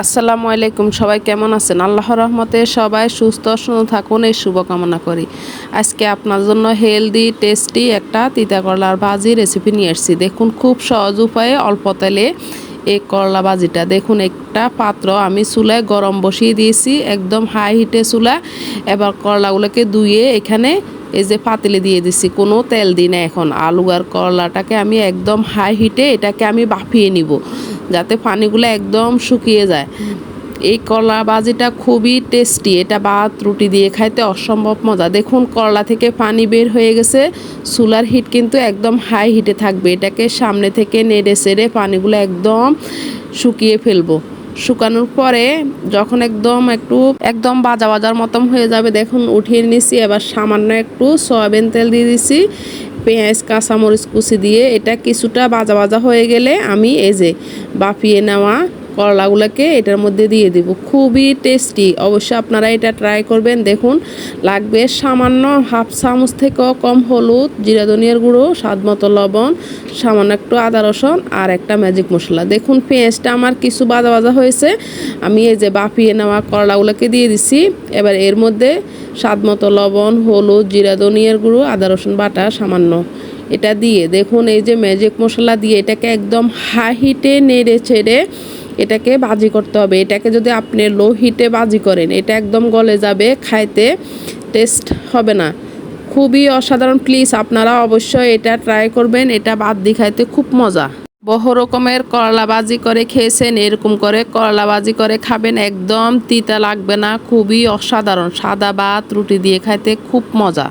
আসসালামু আলাইকুম, সবাই কেমন আছেন? আল্লাহ রহমতে সবাই সুস্থ সুন্দর থাকুন, এই শুভকামনা করি। আজকে আপনার জন্য হেলদি, টেস্টি একটা তিতা করলার ভাজি রেসিপি নিয়ে এসেছি দেখুন, খুব সহজ উপায়ে অল্প তেলে এই করলা ভাজিটা। দেখুন, একটা পাত্র আমি চুলায় গরম বসিয়ে দিয়েছি, একদম হাই হিটে চুলা এবার করলাগুলোকে ধুয়ে এখানে এই যে পাতিলে দিয়ে দিছি, কোনো তেল দিই না এখন। আলু আর করলাটাকে আমি একদম হাই হিটে এটাকে আমি বাফিয়ে নিব, যাতে পানিগুলো একদম শুকিয়ে যায়। এই করলা বাজিটা খুবই টেস্টি। এটা ভাত, রুটি দিয়ে খাইতে অসম্ভব মজা। দেখুন করলা থেকে পানি বের হয়ে গেছে। চুলার হিট কিন্তু একদম হাই হিটে থাকবে। এটাকে সামনে থেকে নেড়ে সেড়ে পানিগুলো একদম শুকিয়ে ফেলব। শুকানোর পরে যখন একদম একটু একদম বাজা বাজার মতন হয়ে যাবে, দেখুন, উঠিয়ে নিছি। এবার সামান্য একটু সয়াবিন তেল দিয়ে দিছি। পেঁয়াজ, কাঁচামরিচ কুচি দিয়ে এটা কিছুটা বাজা বাজা হয়ে গেলে আমি এই যে বাপিয়ে নেওয়া করলাগুলোকে এটার মধ্যে দিয়ে দিব। খুবই টেস্টি অবশ্যই আপনারা এটা ট্রাই করবেন। দেখুন, লাগবে সামান্য হাফ চামচ থেকেও কম হলুদ, জিরা ধনিয়ার গুঁড়ো, স্বাদ মতো লবণ, সামান্য একটু আদা রসুন আর একটা ম্যাজিক মশলা। দেখুন, পেঁয়াজটা আমার কিছু বাজা বাজা হয়েছে। আমি এই যে বাপিয়ে নেওয়া করলাগুলোকে দিয়ে দিছি। এবার এর মধ্যে স্বাদ মতো লবণ, হলুদ, জিরা ধনিয়ার গুঁড়ো, আদা রসুন বাটা সামান্য এটা দিয়ে। দেখুন, এই যে ম্যাজিক মশলা দিয়ে এটাকে একদম হাই হিটে নেড়ে ছেড়ে এটাকে ভাজি করতে হবে। এটাকে যদি আপনি লো হিটে ভাজি করেন, এটা একদম গলে যাবে, খাইতে টেস্ট হবে না। খুবই অসাধারণ প্লিজ আপনারা অবশ্যই এটা ট্রাই করবেন, এটা বাদ দিয়ে খাইতে খুব মজা। বহু রকমের করলা ভাজি করে খেয়েছেন, এরকম করে করলা ভাজি করে খাবেন, একদম তিতা লাগবে না, খুবই অসাধারণ। সাদা ভাত, রুটি দিয়ে খাইতে খুব মজা।